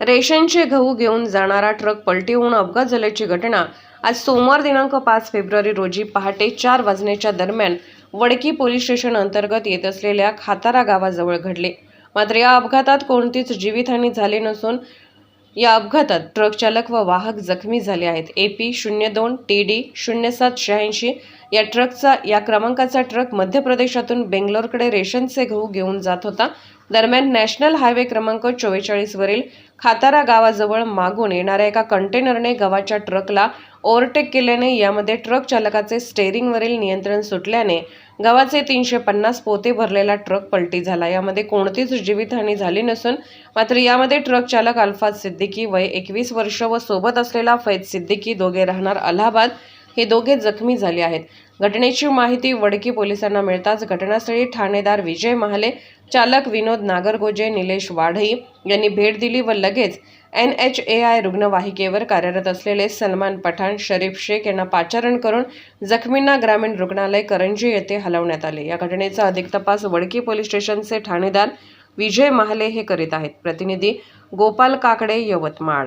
रेशनचे गहू घेऊन जाणारा ट्रक पलटी होऊन अपघात झाल्याची घटना आज सोमवार दिनांक पाच फेब्रुवारी रोजी पहाटे चार वाजण्याच्या दरम्यान वडकी पोलीस स्टेशन अंतर्गत येत असलेल्या खातारा गावाजवळ घडले. मात्र या अपघातात कोणतीच जीवितहानी झाली नसून या अपघातात ट्रक चालक व वाहक जखमी झाले आहेत. ए पी शून्य दोन टी डी शून्य सात शहाऐंशी या ट्रकचा या क्रमांकाचा ट्रक मध्य प्रदेशातून बेंगलोरकडे रेशनचे गहू घेऊन जात होता. दरम्यान नॅशनल हायवे क्रमांक चोवेचाळीसवरील खातारा गावाजवळ मागून येणाऱ्या एका कंटेनरने गव्हाच्या ट्रकला ओव्हरटेक केल्याने यामध्ये ट्रक चालकाचे स्टेअरिंगवरील नियंत्रण सुटल्याने गव्हाचे तीनशे पन्नास पोते भरलेला ट्रक पलटी झाला. यामध्ये कोणतीच जीवितहानी झाली नसून मात्र यामध्ये ट्रक चालक अल्फाज सिद्दीकी वय एकवीस वर्ष व सोबत असलेला फैज सिद्दीकी दोघे राहणार अलाहाबाद. हे दोघे जखमी झाले आहेत. घटनेची माहिती वडकी पोलिसांना मिळताच घटनास्थळी ठाणेदार विजय महाले चालक विनोद नागरगोजे निलेश वाढई यांनी भेट दिली व लगेच एन एच ए आय रुग्णवाहिकेवर कार्यरत असलेले सलमान पठाण शरीफ शेख यांना पाचारण करून जखमींना ग्रामीण रुग्णालय करंजी येथे हलवण्यात आले. या घटनेचा अधिक तपास वडकी पोलीस स्टेशनचे ठाणेदार विजय महाले हे करीत आहेत. प्रतिनिधी गोपाल काकडे यवतमाळ.